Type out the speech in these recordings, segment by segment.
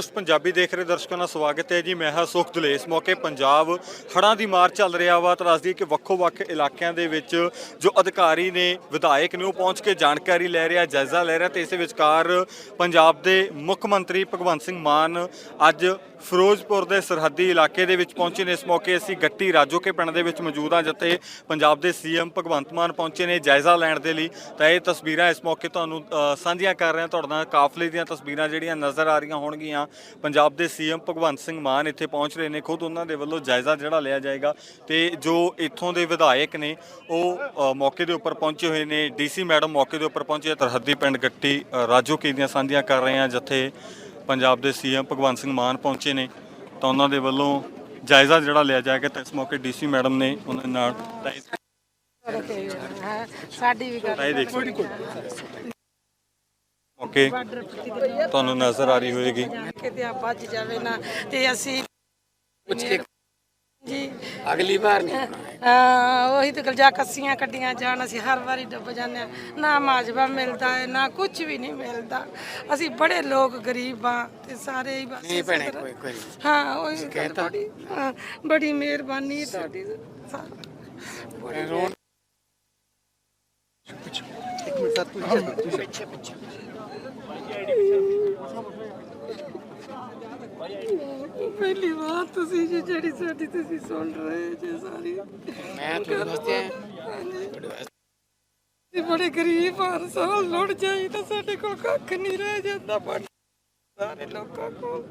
ਉਸ ਪੰਜਾਬੀ ਦੇਖ ਰਹੇ ਦਰਸ਼ਕਾਂ ਦਾ ਸਵਾਗਤ ਹੈ ਜੀ। ਮੈਂ ਹਾਂ ਸੁਖ ਦੁਲੇ ਇਸ ਮੌਕੇ ਪੰਜਾਬ ਹੜ੍ਹਾਂ ਦੀ ਮਾਰ ਚੱਲ ਰਿਹਾ ਵਾ। ਤਾਂ ਦੱਸਦੀ ਕਿ ਵੱਖੋ-ਵੱਖ ਇਲਾਕਿਆਂ ਦੇ ਵਿੱਚ ਜੋ ਅਧਿਕਾਰੀ ਨੇ, ਵਿਧਾਇਕ ਨੇ, ਉਹ ਪਹੁੰਚ ਕੇ ਜਾਣਕਾਰੀ ਲੈ ਰਿਹਾ, ਜਾਇਜ਼ਾ ਲੈ ਰਿਹਾ ਤੇ ਇਸੇ ਵਿਚਕਾਰ ਪੰਜਾਬ ਦੇ ਮੁੱਖ ਮੰਤਰੀ ਭਗਵੰਤ ਸਿੰਘ ਮਾਨ ਅੱਜ ਫਿਰੋਜ਼ਪੁਰ ਦੇ ਸਰਹੱਦੀ ਇਲਾਕੇ ਦੇ ਵਿੱਚ ਪਹੁੰਚੇ ਨੇ। ਇਸ ਮੌਕੇ ਅਸੀਂ ਗੱਟੀ ਰਾਜੋਕੇ ਪਿੰਡ ਦੇ ਵਿੱਚ ਮੌਜੂਦ ਹਾਂ, ਜਿੱਥੇ ਪੰਜਾਬ ਦੇ ਸੀਐਮ ਭਗਵੰਤ ਮਾਨ ਪਹੁੰਚੇ ਨੇ ਜਾਇਜ਼ਾ ਲੈਣ ਦੇ ਲਈ। ਤਾਂ ਇਹ ਤਸਵੀਰਾਂ ਇਸ ਮੌਕੇ ਤੁਹਾਨੂੰ ਸਾਂਝੀਆਂ ਕਰ ਰਹੇ ਹਾਂ। ਤੁਹਾਡੇ ਨਾਲ ਕਾਫਲੇ ਦੀਆਂ ਤਸਵੀਰਾਂ ਜਿਹੜੀਆਂ ਨਜ਼ਰ ਆ ਰਹੀਆਂ ਹੋਣਗੀਆਂ। ਪੰਜਾਬ ਦੇ ਸੀਐਮ ਭਗਵੰਤ ਸਿੰਘ ਮਾਨ ਇੱਥੇ ਪਹੁੰਚ ਰਹੇ ਨੇ। ਖੁਦ ਉਹਨਾਂ ਦੇ ਵੱਲੋਂ ਜਾਇਜ਼ਾ ਜਿਹੜਾ ਲਿਆ ਜਾਏਗਾ ਤੇ ਜੋ ਇੱਥੋਂ ਦੇ ਵਿਧਾਇਕ ਨੇ ਉਹ ਮੌਕੇ ਦੇ ਉੱਪਰ ਪਹੁੰਚੇ ਹੋਏ ਨੇ। ਡੀਸੀ ਮੈਡਮ ਮੌਕੇ ਦੇ ਉੱਪਰ ਪਹੁੰਚੇ ਤਰਹੱਦੀ ਪਿੰਡ ਗੱਟੀ ਅ, ਰਾਜੋਕੇ ਦੀਆਂ ਸਾਂਝੀਆਂ ਕਰ ਰਹੇ ਹਾਂ ਜਿੱਥੇ ਪੰਜਾਬ ਦੇ ਸੀਐਮ ਭਗਵੰਤ ਸਿੰਘ ਮਾਨ ਪਹੁੰਚੇ ਨੇ। ਤਾਂ ਉਹਨਾਂ ਦੇ ਵੱਲੋਂ ਜਾਇਜ਼ਾ ਜਿਹੜਾ ਲਿਆ ਜਾਏਗਾ ਤਾਂ ਇਸ ਮੌਕੇ ਡੀਸੀ ਮੈਡਮ ਨੇ ਉਹਨਾਂ ਨਾਲ ਸਾਡੀ ਵੀ ਗੱਲ ਮੌਕੇ ਤੁਹਾਨੂੰ ਨਜ਼ਰ ਆ ਰਹੀ ਹੋਏਗੀ ਕਿਤੇ ਆ ਬਚ ਜਾਵੇ ਨਾ ਤੇ ਅਸੀਂ ਪੁੱਛ ਕੇ ਜੀ। ਅਗਲੀ ਵਾਰ ਨਹੀਂ ਹੈ। ਉਹੀ ਤੇ ਗਲਜਾ ਕੱਸੀਆਂ ਕੱਢੀਆਂ ਜਾਣ ਅਸੀਂ ਹਰ ਵਾਰੀ ਡੁੱਬ ਜਾਂਦੇ ਹਾਂ। ਨਾ ਮਾਜਵਾ ਮਿਲਦਾ ਹੈ ਨਾ ਕੁਝ ਵੀ ਨਹੀਂ ਮਿਲਦਾ। ਅਸੀਂ ਬੜੇ ਲੋਕ ਗਰੀਬ ਆ ਤੇ ਸਾਰੇ ਹੀ ਬਸ ਨਹੀਂ ਭੈਣੇ ਕੋਈ ਕੋਈ ਹਾਂ ਉਹੀ ਕਹਿਤਾ। ਬੜੀ ਮਿਹਰਬਾਨੀ ਤੁਹਾਡੀ। ਰੋਣ। ਪਹਿਲੀ ਵਾਰ ਤੁਸੀਂ ਜੀ ਜਿਹੜੀ ਸਾਡੀ ਤੁਸੀਂ ਸੁਣ ਰਹੇ ਜੇ ਸਾਰੀ। ਮੈਂ ਤੁਹਾਡੇ ਵਾਸਤੇ ਅਸੀਂ ਬੜੇ ਗਰੀਬ ਹਾਂ ਸਾਲ ਲੁੱਟ ਜਾਈ ਤਾਂ ਸਾਡੇ ਕੋਲ ਕੱਖ ਨਹੀਂ ਰਹਿ ਜਾਂਦਾ ਬਟ ਸਾਰੇ ਲੋਕਾਂ ਕੋਲ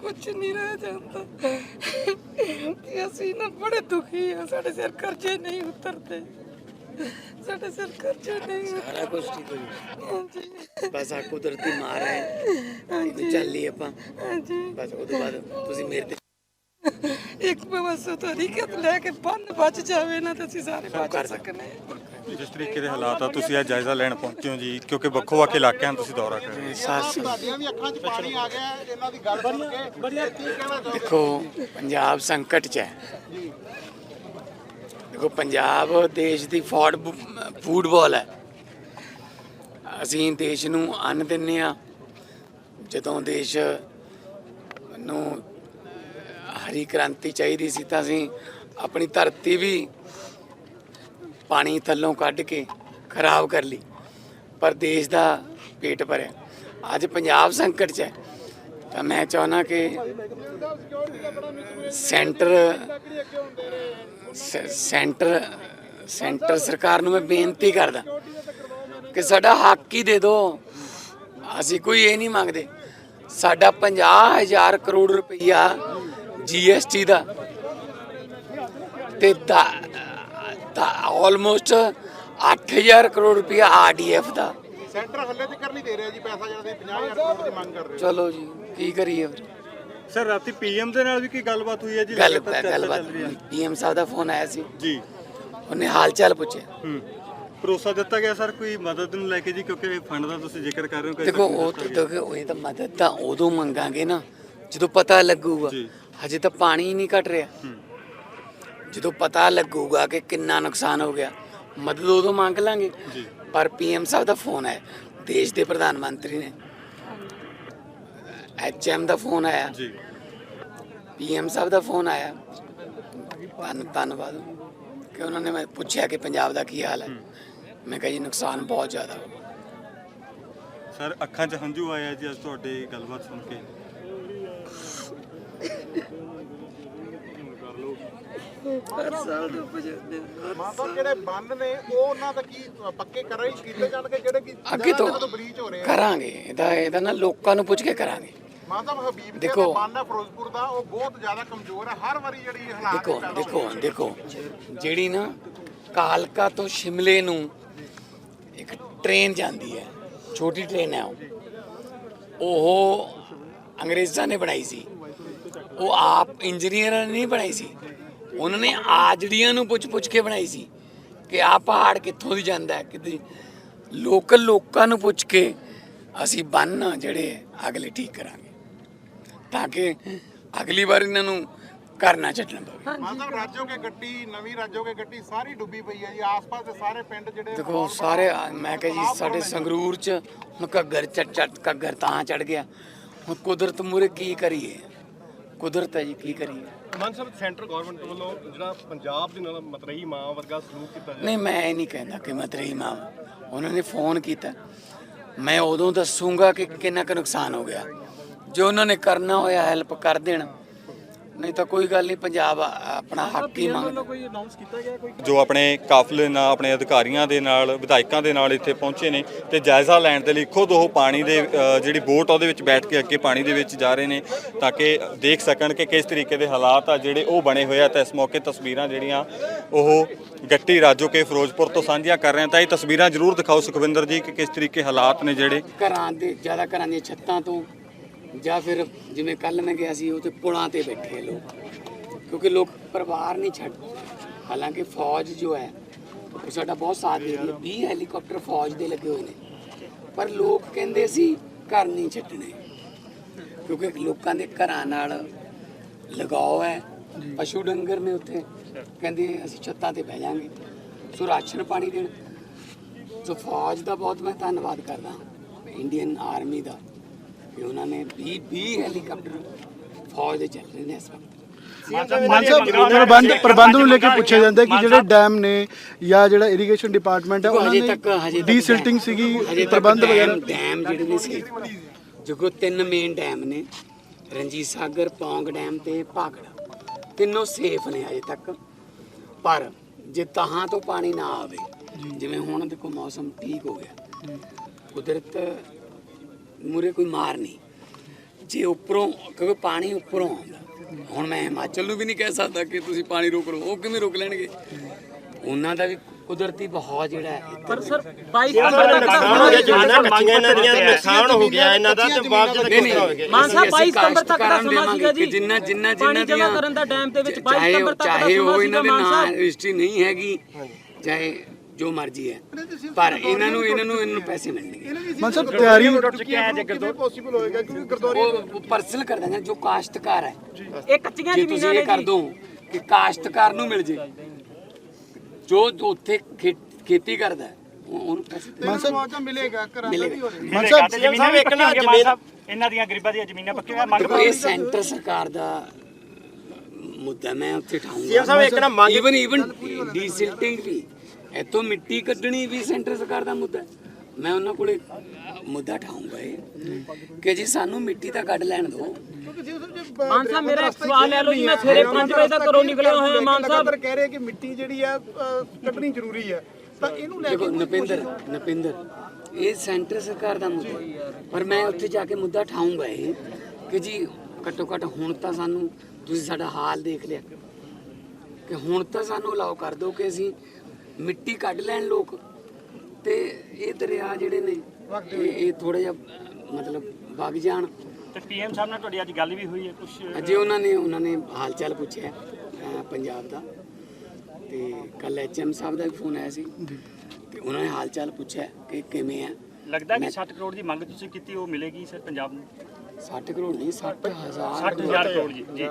ਕੁਝ ਨਹੀਂ ਰਹਿ ਜਾਂਦਾ। ਅਸੀਂ ਨਾ ਬੜੇ ਦੁਖੀ ਆ ਸਾਡੇ ਸਿਰ ਕਰਜ਼ੇ ਨਹੀਂ ਉਤਰਦੇ। ਸਾਡੇ ਸਿਰ ਕਰਜ਼ੇ ਨਹੀਂ ਸਾਰਾ ਕੁਝ ਠੀਕ ਹੋ। ਹਾਂਜੀ। ਬਸ ਆ ਕੁਦਰਤੀ ਮਾਰ ਹੈ। ਇਹਨੂੰ ਚੱਲੀ ਆਪਾਂ। ਹਾਂਜੀ। ਬਸ ਉਹਦੇ ਬਾਅਦ ਤੁਸੀਂ ਮੇਰੇ ਤੇ ਇੱਕ ਬਸ ਤਰੀਕਤ ਲੈ ਕੇ ਬੰਨ ਬਚ ਜਾਵੇ ਨਾ ਤਾਂ ਅਸੀਂ ਸਾਰੇ ਬਚ ਸਕਨੇ। ਜਿਸ ਤਰੀਕੇ ਦੇ ਹਾਲਾਤ ਆ ਤੁਸੀਂ ਇਹ ਜਾਇਜ਼ਾ ਲੈਣ ਪਹੁੰਚੇ ਹੋ ਜੀ ਕਿਉਂਕਿ ਵੱਖੋ-ਵੱਖ ਇਲਾਕਿਆਂ ਦਾ ਤੁਸੀਂ ਦੌਰਾ ਕਰ ਰਹੇ ਹੋ। ਸਾਸ। ਸਾਡੀਆਂ ਵੀ ਅੱਖਾਂ 'ਚ ਪਾਣੀ ਆ ਗਿਆ ਇਹਨਾਂ ਦੀ ਗੱਲ ਸੁਣ ਕੇ ਬੜੀਆ ਕੀ ਕਹਿਣਾ ਚਾਹੁੰਦੇ ਦੇਖੋ ਪੰਜਾਬ ਸੰਕਟ 'ਚ ਹੈ। ਦੇਖੋ, ਪੰਜਾਬ ਦੇਸ਼ ਦੀ ਫੋਰਡ ਫੂਟਬਾਲ ਹੈ। ਅਸੀਂ ਦੇਸ਼ ਨੂੰ ਅੰਨ ਦਿੰਨੇ ਆ ਜਦੋਂ ਦੇਸ਼ ਨੂੰ ਹਰੀ ਕ੍ਰਾਂਤੀ ਚਾਹੀਦੀ ਸੀ, ਤਾਂ ਅਸੀਂ ਆਪਣੀ ਧਰਤੀ ਵੀ ਪਾਣੀ ਥੱਲੋਂ ਕੱਢ ਕੇ ਖਰਾਬ ਕਰ ਲਈ। ਪਰ ਦੇਸ਼ ਦਾ ਪੇਟ ਭਰਿਆ। ਅੱਜ ਪੰਜਾਬ ਸੰਕਟ 'ਚ ਹੈ। ਤਾਂ ਮੈਂ ਚਾਹੁੰਦਾ ਕਿ ਸੈਂਟਰ, ਸ- ਸੈਂਟਰ ਸੈਂਟਰ ਸਰਕਾਰ ਨੂੰ ਮੈਂ ਬੇਨਤੀ ਕਰਦਾ ਕਿ ਸਾਡਾ ਹੱਕ ਹੀ ਦੇ ਦਿਓ। ਅਸੀਂ ਕੋਈ ਇਹ ਨਹੀਂ ਮੰਗਦੇ। ਸਾਡਾ 50000 ਕਰੋੜ ਰੁਪਈਆ ਜੀਐਸਟੀ ਦਾ ਤੇ ਦਾ ਆਲਮੋਸਟ 8000 ਕਰੋੜ ਰੁਪਈਆ ਆਰਡੀਐਫ ਦਾ ਸੈਂਟਰ ਹੱਲੇ ਤੇ ਕਰ ਨਹੀਂ ਦੇ ਰਿਹਾ ਜੀ ਪੈਸਾ ਜਿਹੜਾ ਤੁਸੀਂ 50000 ਕਰੋੜ ਦੀ ਮੰਗ ਕਰ ਰਹੇ ਹੋ। ਚਲੋ ਜੀ ਕੀ ਕਰੀਏ ਫਿਰ? ਸਰ ਰਾਤੀ ਪੀਐਮ ਦੇ ਨਾਲ ਵੀ ਕੀ ਗੱਲਬਾਤ ਹੋਈ ਹੈ ਜੀ? ਗੱਲ ਲਗਾਤਾਰ ਚਰਚਾ ਗੱਲਬਾਤ ਚੱਲ ਰਹੀ। ਹੈ ਪੀਐਮ ਸਾਹਿਬ ਦਾ ਫੋਨ ਆਇਆ ਸੀ। ਜੀ। ਉਹਨੇ ਹਾਲ ਚਾਲ ਪੁੱਛਿਆ। ਹੂੰ। ਭਰੋਸਾ ਦਿੱਤਾ ਗਿਆ ਸਰ ਕੋਈ ਮਦਦ ਨੂੰ ਲੈ ਕੇ ਜੀ? ਕਿਉਂਕਿ ਫੰਡ ਦਾ ਤੁਸੀਂ ਜ਼ਿਕਰ ਕਰ ਰਹੇ ਹੋ ਕਿ ਦੇਖੋ ਉਹ ਤਾਂ ਦੇਖੋ ਉਹ ਤਾਂ ਮਦਦ ਤਾਂ ਉਦੋਂ ਮੰਗਾਂਗੇ ਨਾ ਜਦੋਂ ਪਤਾ ਲੱਗੂਗਾ। ਜੀ। ਹਜੇ ਤਾਂ ਪਾਣੀ ਹੀ ਨਹੀਂ ਘਟ ਰਿਹਾ। ਜਦੋਂ ਪਤਾ ਲੱਗੂਗਾ ਕਿ ਕਿੰਨਾ ਨੁਕਸਾਨ ਹੋ ਗਿਆ ਮਦਦ ਉਦੋਂ ਮੰਗ ਲਾਂਗੇ। ਜੀ। ਪਰ ਪੀਐਮ ਸਾਹਿਬ ਦਾ ਫੋਨ ਹੈ ਦੇਸ਼ ਦੇ ਪ੍ਰਧਾਨ ਮੰਤਰੀ ਨੇ। ਐਚਐਮ ਦਾ ਫੋਨ ਆਇਆ। ਜੀ। ਪੀਐਮ ਸਾਹਿਬ ਦਾ ਫੋਨ ਆਇਆ। ਧੰਨ ਧੰਨਵਾਦ। ਕਿ ਉਹਨਾਂ ਨੇ ਮੈਂ ਪੁੱਛਿਆ ਕਿ ਪੰਜਾਬ ਦਾ ਕੀ ਹਾਲ ਹੈ। ਮੈਂ ਕਿਹਾ ਜੀ ਨੁਕਸਾਨ ਬਹੁਤ ਜ਼ਿਆਦਾ। ਸਰ ਅੱਖਾਂ 'ਚ ਹੰਝੂ ਆਇਆ ਜੀ ਅੱਜ ਤੁਹਾਡੀ ਗੱਲਬਾਤ ਸੁਣ ਕੇ। ਹਰ ਸਾਲ ਡੁੱਬ ਜਾਂਦੇ ਹਾਂ। ਮਾਤਾ ਜਿਹੜੇ ਬੰਨ ਨੇ ਉਹ ਉਹਨਾਂ ਦਾ ਕੀ ਪੱਕੇ ਕਰਾਈ ਕੀਤੇ ਜਾਣਗੇ? ਜਿਹੜੇ ਕੀ ਅੱਗੇ ਤੋਂ ਬ੍ਰੀਚ ਹੋ ਰਹੇ ਕਰਾਂਗੇ। ਇਹਦਾ ਇਹਦਾ ਨਾ ਲੋਕਾਂ ਨੂੰ ਪੁੱਛ ਕੇ ਕਰਾਂਗੇ। ਮਾਤਾ ਹਬੀਬ ਦੇ ਦੇਖੋ। ਬੰਨ ਹੈ ਫਿਰੋਜ਼ਪੁਰ ਦਾ ਉਹ ਬਹੁਤ ਜ਼ਿਆਦਾ ਕਮਜ਼ੋਰ ਹੈ। ਹਰ ਵਾਰੀ ਜਿਹੜੀ ਹਾਲਾਤ ਦੇਖੋ ਦੇਖੋ। ਦੇਖੋ। ਜਿਹੜੀ ਨਾ ਕਾਲਕਾ ਤੋਂ ਸ਼ਿਮਲੇ ਨੂੰ ਇੱਕ ਟ੍ਰੇਨ ਜਾਂਦੀ ਹੈ ਛੋਟੀ ਟ੍ਰੇਨ ਹੈ ਉਹ। ਉਹ ਅੰਗਰੇਜ਼ਾਂ ਨੇ ਬਣਾਈ ਸੀ। ਉਹ ਆਪ ਇੰਜੀਨੀਅਰਾਂ ਨੇ ਨਹੀਂ ਬਣਾਈ ਸੀ। ਉਹਨਾਂ ਨੇ ਆਜੜੀਆਂ ਨੂੰ ਪੁੱਛ-ਪੁੱਛ ਕੇ ਬਣਾਈ ਸੀ ਕਿ ਆਹ ਪਹਾੜ ਕਿੱਥੋਂ ਦੀ ਜਾਂਦਾ ਕਿਤੇ ਲੋਕਲ ਲੋਕਾਂ ਨੂੰ ਪੁੱਛ ਕੇ ਅਸੀਂ ਬੰਨ ਜਿਹੜੇ ਅਗਲੇ ਠੀਕ ਕਰਾਂਗੇ ਤਾਂ ਕਿ ਅਗਲੀ ਵਾਰ ਇਹਨਾਂ ਨੂੰ ਘਰ ਨਾ ਛੱਡਣਾ ਪਵੇ। ਮਾਤਾ ਰਾਜੋ ਕੇ ਗੱਡੀ ਨਵੀਂ ਰਾਜੋ ਕੇ ਗੱਡੀ ਸਾਰੀ ਡੁੱਬੀ ਪਈ ਹੈ ਜੀ ਆਸ-ਪਾਸ ਦੇ ਸਾਰੇ ਪਿੰਡ ਜਿਹੜੇ ਦੇਖੋ ਸਾਰੇ ਮੈਂ ਕਹਾਂ ਜੀ ਸਾਡੇ ਸੰਗਰੂਰ ਚ ਹੁਣ ਘੱਗਰ ਚੜ ਚੜ ਘੱਗਰ ਤਾਂ ਚੜ ਗਿਆ। ਹੁਣ ਕੁਦਰਤ ਮੂਰੇ ਕੀ ਕਰੀਏ? ਕੁਦਰਤ ਹੈ ਜੀ ਕੀ ਕਰੀਏ? ਮਾਨ ਸਾਹਿਬ, ਸੈਂਟਰ ਗਵਰਨਮੈਂਟ ਵੱਲੋਂ ਜਿਹੜਾ ਪੰਜਾਬ ਦੇ ਨਾਲ ਮਤਰਈ ਮਾਂ ਵਰਗਾ ਸਲੂਕ ਕੀਤਾ ਜਾ ਨਹੀਂ, ਮੈਂ ਇਹ ਨਹੀਂ ਕਹਿੰਦਾ ਕਿ ਮੈਂ ਤੇਰੀ ਮਾਂ ਉਹਨਾਂ ਨੇ ਫੋਨ ਕੀਤਾ। ਮੈਂ ਉਦੋਂ ਦੱਸੂਗਾ ਕਿ ਕਿੰਨਾ ਕੁ ਨੁਕਸਾਨ ਹੋ ਗਿਆ। ਜੋ ਉਹਨਾਂ ਨੇ ਕਰਨਾ ਹੋਇਆ ਹੈਲਪ ਕਰ ਦੇਣ ਨਹੀਂ ਤਾਂ ਕੋਈ ਗੱਲ ਨਹੀਂ ਪੰਜਾਬ ਆ- ਆਪਣਾ ਹੱਕ ਹੀ ਮੰਗਦਾ। ਜੋ ਆਪਣੇ ਕਾਫਲੇ ਨਾਲ ਆਪਣੇ ਅਧਿਕਾਰੀਆਂ ਦੇ ਨਾਲ ਵਿਧਾਇਕਾਂ ਦੇ ਨਾਲ ਇੱਥੇ ਪਹੁੰਚੇ ਨੇ ਤੇ ਜਾਇਜ਼ਾ ਲੈਣ ਦੇ ਲਈ ਖੁਦ ਉਹ ਪਾਣੀ ਦੇ ਅ, ਜਿਹੜੀ ਬੋਟ ਆ ਉਹਦੇ ਵਿੱਚ ਬੈਠ ਕੇ ਅੱਗੇ ਪਾਣੀ ਦੇ ਵਿੱਚ ਜਾ ਰਹੇ ਨੇ ਤਾਂ ਕਿ ਦੇਖ ਸਕਣ ਕਿ ਕਿਸ ਤਰੀਕੇ ਦੇ ਹਾਲਾਤ ਆ ਜਿਹੜੇ ਉਹ ਬਣੇ ਹੋਏ ਆ ਤਾਂ ਇਸ ਮੌਕੇ ਤਸਵੀਰਾਂ ਜਿਹੜੀਆਂ ਉਹ ਗੱਟੀ ਰਾਜੋ ਕੇ ਫਿਰੋਜ਼ਪੁਰ ਤੋਂ ਸਾਂਝੀਆਂ ਕਰ ਰਹੇ ਆ। ਤਾਂ ਇਹ ਤਸਵੀਰਾਂ ਜ਼ਰੂਰ ਦਿਖਾਓ ਸੁਖਵਿੰਦਰ ਜੀ ਕਿ ਕਿਸ ਤਰੀਕੇ ਹਾਲਾਤ ਨੇ ਜਿਹੜੇ। ਘਰਾਂ ਦੇ ਜ਼ਿਆਦਾ ਘਰਾਂ ਦੀਆਂ ਛੱਤਾਂ ਤੋਂ ਜਾਂ ਫਿਰ ਜਿਵੇਂ ਕੱਲ ਮੈਂ ਗਿਆ ਸੀ, ਉੱਥੇ ਪੁਲਾਂ ਤੇ ਬੈਠੇ ਲੋਕ। ਕਿਉਂਕਿ ਲੋਕ ਪਰਿਵਾਰ ਨਹੀਂ ਛੱਡ ਹਾਲਾਂਕਿ ਫੌਜ ਜੋ ਹੈ, ਉਹ ਸਾਡਾ ਬਹੁਤ ਸਾਥ ਦੇ ਰਹੀ ਹੈ। 20 ਹੈਲੀਕਾਪਟਰ ਫੌਜ ਦੇ ਲੱਗੇ ਹੋਏ ਨੇ। ਪਰ ਲੋਕ ਕਹਿੰਦੇ ਸੀ, ਘਰ ਨਹੀਂ ਛੱਡਣੇ। ਕਿਉਂਕਿ ਲੋਕਾਂ ਦੇ ਘਰਾਂ ਨਾਲ ਲਗਾਓ ਹੈ। ਪਸ਼ੂ ਡੰਗਰ ਨੇ ਉੱਥੇ ਕਹਿੰਦੇ ਅਸੀਂ ਛੱਤਾਂ ਤੇ ਬਹਿ ਜਾਾਂਗੇ ਸੋ ਰਾਸ਼ਨ ਪਾਣੀ ਦੇਣ। ਸੋ ਫੌਜ ਦਾ ਬਹੁਤ ਮੈਂ ਧੰਨਵਾਦ ਕਰਦਾ। ਇੰਡੀਅਨ ਆਰਮੀ ਦਾ। ਕਿ ਉਹਨਾਂ ਨੇ 20 20 ਹੈਲੀਕਾਪਟਰ ਫੌਜ ਦੇ ਚੱਲ ਰਹੇ ਨੇ ਇਸ ਵਕਤ। ਪ੍ਰਬੰਧ ਪ੍ਰਬੰਧ ਨੂੰ ਲੈ ਕੇ ਪੁੱਛਿਆ ਜਾਂਦਾ ਹੈ ਕਿ ਜਿਹੜੇ ਡੈਮ ਨੇ ਜਾਂ ਜਿਹੜਾ ਇਰੀਗੇਸ਼ਨ ਡਿਪਾਰਟਮੈਂਟ ਹੈ ਦੇਖੋ, ਉਹਨਾਂ ਹਜੇ ਨੇ ਤੱਕ ਹਜੇ ਤੱਕ ਡੀਸਿਲਟਿੰਗ ਡੈਮ- ਸੀਗੀ ਹਜੇ ਤੱਕ ਪ੍ਰਬੰਧ ਡੈਮ- ਵਗੈਰਾ। ਡੈਮ ਜਿਹੜੇ ਨੇ ਸੀ ਜੋ ਤਿੰਨ ਮੇਨ ਡੈਮ ਨੇ ਰਣਜੀਤ ਸਾਗਰ ਪੌਂਗ ਡੈਮ ਤੇ ਭਾਖੜਾ। ਤਿੰਨੋਂ ਸੇਫ ਨੇ ਹਜੇ ਤੱਕ। ਪਰ ਜੇ ਤਹਾਂ ਤੋਂ ਪਾਣੀ ਨਾ ਆਵੇ ਜਿਵੇਂ ਹੁਣ ਦੇਖੋ ਮੌਸਮ ਠੀਕ ਹੋ ਗਿਆ ਕੁਦਰਤ ਮੂਰੇ ਕੋਈ ਮਾਰ ਨਹੀਂ। ਜੇ ਉੱਪਰੋਂ ਕਿਉਂਕਿ ਪਾਣੀ ਉੱਪਰੋਂ ਆਉਂਦਾ। ਹੁਣ ਮੈਂ ਹਿਮਾਚਲ ਨੂੰ ਵੀ ਨਹੀਂ ਕਹਿ ਸਕਦਾ ਕਿ ਤੁਸੀਂ ਪਾਣੀ ਰੋਕ ਲਓ ਉਹ ਕਿਵੇਂ ਰੋਕ ਲੈਣਗੇ? ਉਹਨਾਂ ਦਾ ਵੀ ਕੁਦਰਤੀ ਬਹਾਅ ਜਿਹੜਾ ਹੈ। ਪਰ ਸਰ ਨੁਕਸਾਨ ਹੋ ਗਿਆ ਜਿੰਨਾ ਕੱਚੀਆਂ ਇਹਨਾਂ ਦੀਆਂ ਨੁਕਸਾਨ ਹੋ ਗਿਆ ਇਹਨਾਂ ਦਾ ਤੇ ਦਾ ਨਹੀਂ ਹੋਵੇਗਾ ਮਾਨ ਸਾਹਿਬ ਅਸੀਂ 22 ਸਤੰਬਰ ਤੱਕ ਦਾ ਸਮਾਂ ਸੀਗਾ ਜੀ। ਕਿ ਜਿੰਨਾ ਜਿੰਨਾ ਪਾਣੀ ਜਿੰਨਾ ਜਮ੍ਹਾਂ ਦੀਆਂ- ਕਰਨ ਦਾ ਦੇ ਵਿੱਚ 22 ਤੱਕ ਦਾ ਚਾਹੇ ਉਹ ਇਹਨਾਂ ਦੇ ਨਾਂ। ਰਜਿਸਟਰੀ ਨਹੀਂ ਹੈਗੀ ਚਾਹੇ ਜੋ ਮਰਜ਼ੀ ਹੈ। ਪਰ ਇਹਨਾਂ ਨੂੰ ਇਹਨਾਂ ਨੂੰ ਇਹਨਾਂ ਨੂੰ ਪੈਸੇ ਮਿਲਣਗੇ। ਮਾਨ ਸਾਹਿਬ ਤਿਆਰੀ ਪੋਸੀਬਲ ਹੋਏਗਾ ਕਿਉਂਕਿ ਗਰਦੌਰੀ ਉਹ ਪਰਸਨਲ ਕਰ ਦਾਂਗੇ ਜੋ ਕਾਸ਼ਤਕਾਰ ਹੈ। ਇਹ ਕੱਚੀਆਂ ਜੇ ਜ਼ਮੀਨਾਂ ਤੁਸੀਂ ਨੇ ਇਹ ਕਰ ਜੀ। ਦੋ ਕਿ ਕਾਸ਼ਤਕਾਰ ਨੂੰ ਮਿਲ ਜੇ ਜੋ ਉੱਥੇ ਖੇ- ਖੇਤੀ ਕਰਦਾ ਹੈ, ਉਹ- ਉਹਨੂੰ ਪੈਸੇ ਮਾਨ ਸਾਹਿਬ ਮਿਲੇਗਾ ਘਰਾਂ ਦਾ ਵੀ ਹੋ ਮਿਲੇਗਾ। ਮਾਨ ਸਾਹਿਬ ਜ਼ਮੀਨਾਂ ਵੀ ਇੱਕ ਨਾ ਜ਼ਮੀਨ ਇਹਨਾਂ ਦੀਆਂ ਗਰੀਬਾਂ ਦੀਆਂ ਜ਼ਮੀਨਾਂ ਪੱਕੀਆਂ ਮੰਗ ਦੇਖੋ ਇਹ ਸੈਂਟਰ ਸਰਕਾਰ ਦਾ ਮੁੱਦਾ ਮੈਂ ਉੱਥੇ ਠਾਉਂਗਾ। ਸੀਐਮ ਸਾਹਿਬ ਇੱਕ ਨਾ ਮੰਗ ਈਵਨ ਡੀਸਿਲਟਿੰਗ ਵੀ ਇਤੋਂ ਮਿੱਟੀ ਕੱਢਣੀ ਵੀ ਸੈਂਟਰ ਸਰਕਾਰ ਦਾ ਮੁੱਦਾ ਹੈ। ਮੈਂ ਉਹਨਾਂ ਕੋਲੇ ਮੁੱਦਾ ਠਾਉਂਗਾ ਇਹ ਕਿ ਜੀ ਸਾਨੂੰ ਮਿੱਟੀ ਤਾਂ ਕੱਢ ਲੈਣ ਦਿਓ। ਮਾਨ ਸਾਹਿਬ ਮੇਰਾ ਇੱਕ ਸਵਾਲ ਲੈ ਲਓ ਜੀ ਮੈਂ ਸਵੇਰੇ 5 ਵਜੇ ਤੱਕ ਘਰੋਂ ਨਿਕਲਿਆ ਹੋਇਆ ਮਾਨ ਸਾਹਿਬ। ਕਹਿ ਰਹੇ ਕਿ ਮਿੱਟੀ ਜਿਹੜੀ ਆ ਕੱਢਣੀ ਜ਼ਰੂਰੀ ਹੈ ਤਾਂ ਇਹਨੂੰ ਲੈ ਕੇ ਨਪਿੰਦਰ ਨਪਿੰਦਰ ਇਹ ਸੈਂਟਰ ਸਰਕਾਰ ਦਾ ਮੁੱਦਾ ਹੈ। ਪਰ ਮੈਂ ਉੱਥੇ ਜਾ ਕੇ ਮੁੱਦਾ ਠਾਉਂਗਾ ਇਹ ਕਿ ਜੀ ਘੱਟੋ ਘੱਟ ਹੁਣ ਤਾਂ ਸਾਨੂੰ ਤੁਸੀਂ ਸਾਡਾ ਹਾਲ ਦੇਖ ਲਿਆ। ਕਿ ਹੁਣ ਤਾਂ ਸਾਨੂੰ ਅਲਾਉ ਕਰ ਦਿਓ ਕਿ ਅਸੀਂ ਮਿੱਟੀ ਕੱਢ ਲੈਣ ਲੋਕ ਤੇ ਇਹ ਦਰਿਆ ਜਿਹੜੇ ਨੇ ਇਹ ਇਹ ਥੋੜਾ ਜਿਹਾ ਮਤਲਬ ਵਗ ਜਾਣ। ਤੇ ਪੀਐਮ ਸਾਹਿਬ ਨਾਲ ਤੁਹਾਡੀ ਅੱਜ ਗੱਲ ਵੀ ਹੋਈ ਹੈ ਕੁਝ ਅਜੇ ਉਹਨਾਂ ਨੇ ਉਹਨਾਂ ਨੇ ਹਾਲ ਚਾਲ ਪੁੱਛਿਆ ਅਹ, ਪੰਜਾਬ ਦਾ। ਤੇ ਕੱਲ ਐਚਐਮ ਸਾਹਿਬ ਦਾ ਵੀ ਫੋਨ ਆਇਆ ਸੀ। ਤੇ ਉਹਨਾਂ ਨੇ ਹਾਲ ਚਾਲ ਪੁੱਛਿਆ ਕਿ ਕਿਵੇਂ ਆ। ਲੱਗਦਾ ਕਿ 60 ਕਰੋੜ ਦੀ ਮੰਗ ਤੁਸੀਂ ਕੀਤੀ ਉਹ ਮਿਲੇਗੀ ਸਰ ਪੰਜਾਬ ਨੂੰ? 60 ਕਰੋੜ ਨਹੀਂ 60 ਹਜ਼ਾਰ 60000 ਕਰੋੜ ਜੀ ਜੀ।